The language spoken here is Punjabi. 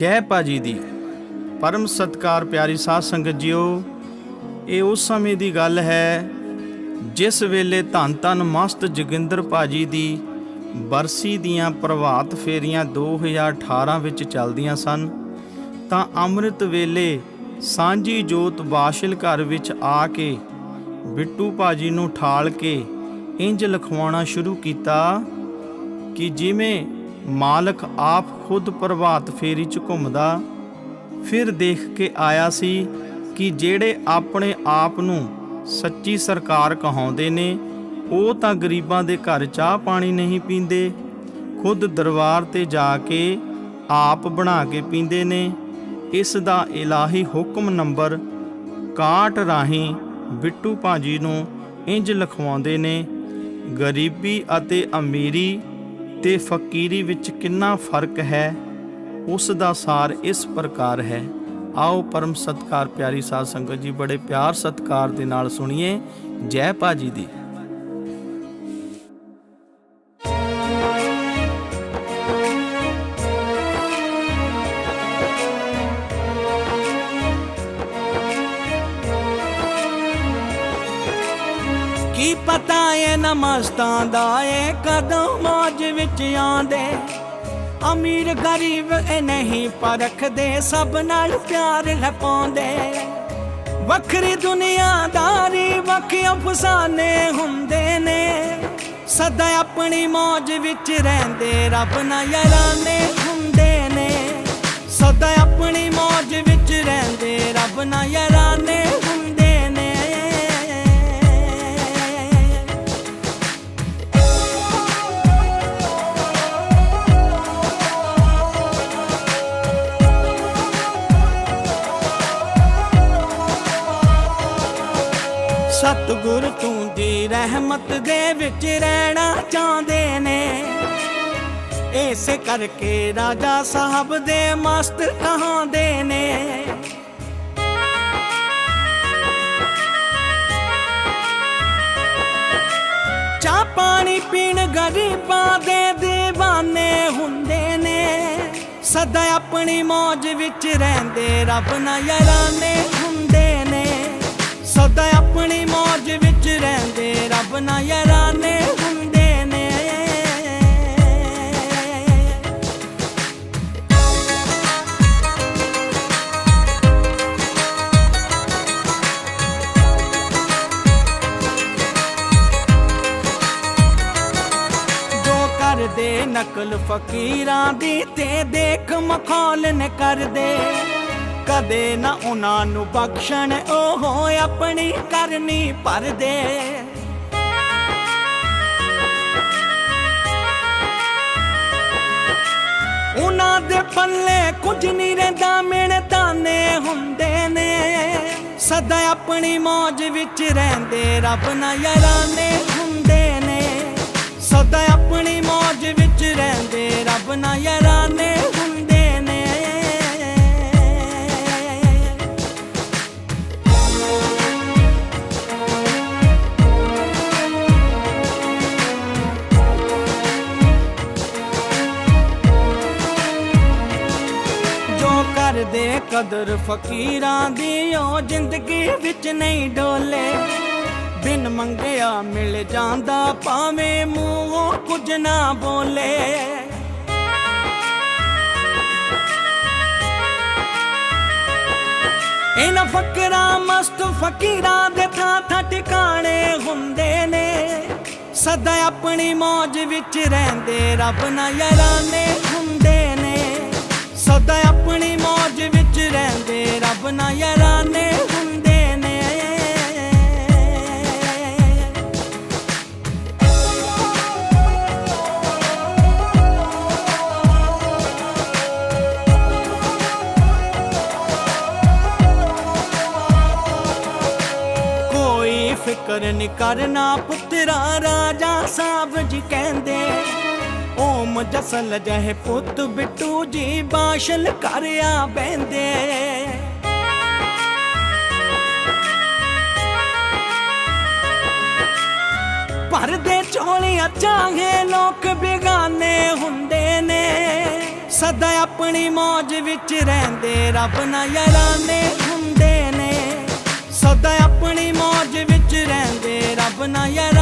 ਜੈ ਭਾਜੀ ਦੀ, ਪਰਮ ਸਤਕਾਰ ਪਿਆਰੀ ਸਾਧ ਸੰਗਤ ਜੀਓ, ਇਹ ਉਸ ਸਮੇਂ ਦੀ ਗੱਲ ਹੈ ਜਿਸ ਵੇਲੇ ਧੰਨ ਧੰਨ ਮਸਤ ਜੋਗਿੰਦਰ ਭਾਜੀ ਦੀ ਬਰਸੀ ਦੀਆਂ ਪ੍ਰਭਾਤ ਫੇਰੀਆਂ 2018 ਵਿੱਚ ਚੱਲਦੀਆਂ ਸਨ, ਤਾਂ ਅੰਮ੍ਰਿਤ ਵੇਲੇ ਸਾਂਝੀ ਜੋਤ ਬਾਸ਼ਲ ਘਰ ਵਿੱਚ ਆ ਕੇ ਬਿੱਟੂ ਭਾਜੀ ਨੂੰ ਠਾਲ ਕੇ ਇੰਜ ਲਿਖਵਾਉਣਾ ਸ਼ੁਰੂ ਕੀਤਾ ਕਿ ਜਿਵੇਂ ਮਾਲਕ ਆਪ ਖੁਦ ਪ੍ਰਭਾਤ ਫੇਰੀ 'ਚ ਘੁੰਮਦਾ, ਫਿਰ ਦੇਖ ਕੇ ਆਇਆ ਸੀ ਕਿ ਜਿਹੜੇ ਆਪਣੇ ਆਪ ਨੂੰ ਸੱਚੀ ਸਰਕਾਰ ਕਹਾਉਂਦੇ ਨੇ, ਉਹ ਤਾਂ ਗਰੀਬਾਂ ਦੇ ਘਰ ਚਾਹ ਪਾਣੀ ਨਹੀਂ ਪੀਂਦੇ, ਖੁਦ ਦਰਬਾਰ ਤੇ ਜਾ ਕੇ ਆਪ ਬਣਾ ਕੇ ਪੀਂਦੇ ਨੇ। ਇਸ ਦਾ ਇਲਾਹੀ ਹੁਕਮ ਨੰਬਰ 61 ਰਾਹੀਂ ਬਿੱਟੂ ਭਾਜੀ ਨੂੰ ਇੰਜ ਲਿਖਵਾਉਂਦੇ ਨੇ, ਗਰੀਬੀ ਅਤੇ ਅਮੀਰੀ ਤੇ ਫਕੀਰੀ ਵਿੱਚ ਕਿੰਨਾ ਫ਼ਰਕ ਹੈ, ਉਸ ਦਾ ਸਾਰ ਇਸ ਪ੍ਰਕਾਰ ਹੈ। ਆਓ ਪਰਮ ਸਤਕਾਰ ਪਿਆਰੀ ਸਾਧ ਸੰਗਤ ਜੀ, ਬੜੇ ਪਿਆਰ ਸਤਕਾਰ ਦੇ ਨਾਲ ਸੁਣੀਏ ਜੈ ਭਾਜੀ ਦੀ। ਪਤਾ ਏ ਨਮਸਤਾਂ ਦਾ ਏ ਕਦੋਂ ਮੌਜ ਵਿੱਚ ਆਉਂਦੇ। ਅਮੀਰ ਗਰੀਬ ਇਹ ਨਹੀਂ ਪਰਖਦੇ, ਸਭ ਨਾਲ ਪਿਆਰ ਲਪਾਉਂਦੇ। ਵੱਖਰੀ ਦੁਨੀਆਦਾਰੀ, ਵੱਖ ਅਫਸਾਨੇ ਹੁੰਦੇ ਨੇ। ਸਦਾ ਆਪਣੀ ਮੌਜ ਵਿੱਚ ਰਹਿੰਦੇ, ਰੱਬ ਨਾਲ ਯਾਰਾਨੇ ਸਤਿਗੁਰ ਤੂੰ ਦੀ ਰਹਿਮਤ ਦੇ ਵਿੱਚ ਰਹਿਣਾ ਚਾਹੁੰਦੇ ਨੇ। ਇਸੇ ਕਰਕੇ ਰਾਜਾ ਸਾਹਿਬ ਦੇ ਮਸਤ ਕਹਾਂਦੇ ਨੇ। ਚਾਹ ਪਾਣੀ ਪੀਣ ਗਰੀਬਾਂ ਦੇ دیਵਾਨੇ ਹੁੰਦੇ ਨੇ। ਸਦਾ ਆਪਣੀ ਮੌਜ ਵਿੱਚ ਰਹਿੰਦੇ ਰੱਬ ਨਾਲ ਯਾਰਾਨੇ ਹੁੰਦੇ ਰਹਿੰਦੇ ਰੱਬ ਨਾਲ ਯਾਰਾਨੇ ਹੁੰਦੇ ਨੇ। ਜੋ ਕਰਦੇ ਨਕਲ ਫਕੀਰਾਂ ਦੀ ਤੇ ਦੇਖ ਮਖੌਲ ਨ ਕਰਦੇ। ਕਦੇ ਨਾ ਉਹਨਾਂ ਨੂੰ ਬਖਸ਼ਣ, ਉਹ ਆਪਣੀ ਕਰਨੀ ਭਰਦੇ। ਉਹਨਾਂ ਦੇ ਪੱਲੇ ਕੁਝ ਨਹੀਂ ਰਹਿੰਦਾ ਮਿਹਨਤਾਨੇ ਹੁੰਦੇ ਨੇ। ਸਦਾ ਆਪਣੀ ਮੌਜ ਵਿੱਚ ਰਹਿੰਦੇ, ਰੱਬ ਨਾਲ ਯਾਰਾਨੇ ਹੁੰਦੇ ਨੇ। ਕਰਦੇ ਕਦਰ ਫਕੀਰਾਂ ਦੀ ਉਹ ਜ਼ਿੰਦਗੀ ਵਿੱਚ ਨਹੀਂ ਡੋਲੇ। ਬਿਨ ਮੰਗਿਆ ਮਿਲ ਜਾਂਦਾ, ਭਾਵੇਂ ਮੂੰਹੋਂ ਕੁਝ ਨਾ ਬੋਲੇ। ਇਹਨਾਂ ਫਕਰਾਂ ਮਸਤ ਫਕੀਰਾਂ ਦੇ ਥਾਂ ਥਾਂ ਟਿਕਾਣੇ ਹੁੰਦੇ ਨੇ। ਸਦਾ ਆਪਣੀ ਮੌਜ ਵਿੱਚ ਰਹਿੰਦੇ, ਰੱਬ ਨਾਲ ਯਾਰਾਨੇ ਹੁੰਦੇ ਫਿਕਰ ਨੀ ਕਰਨਾ ਪੁੱਤਰਾ ਰਾਜਾ ਸਾਹਿਬ ਜੀ ਕਹਿੰਦੇ, ਓਮ ਜਸਲ ਜਹ ਪੁੱਤ ਬਿੱਟੂ ਜੀ ਬਾਸ਼ਲ ਕਰਿਆ ਬੈੰਦੇ ਭਰਦੇ ਝੋਲੀਆਂ ਚਾਹੇ ਲੋਕ ਬਿਗਾਨੇ ਹੁੰਦੇ ਨੇ, ਸਦਾ ਆਪਣੀ ਮੌਜ ਵਿੱਚ ਰਹਿੰਦੇ, ਰੱਬ ਨਾ ਯਾਰਾਨੇ ਸਦਾ ਆਪਣੀ ਮੌਜ ਵਿੱਚ ਰਹਿੰਦੇ। ਰੱਬ ਨਾ ਯਾਰ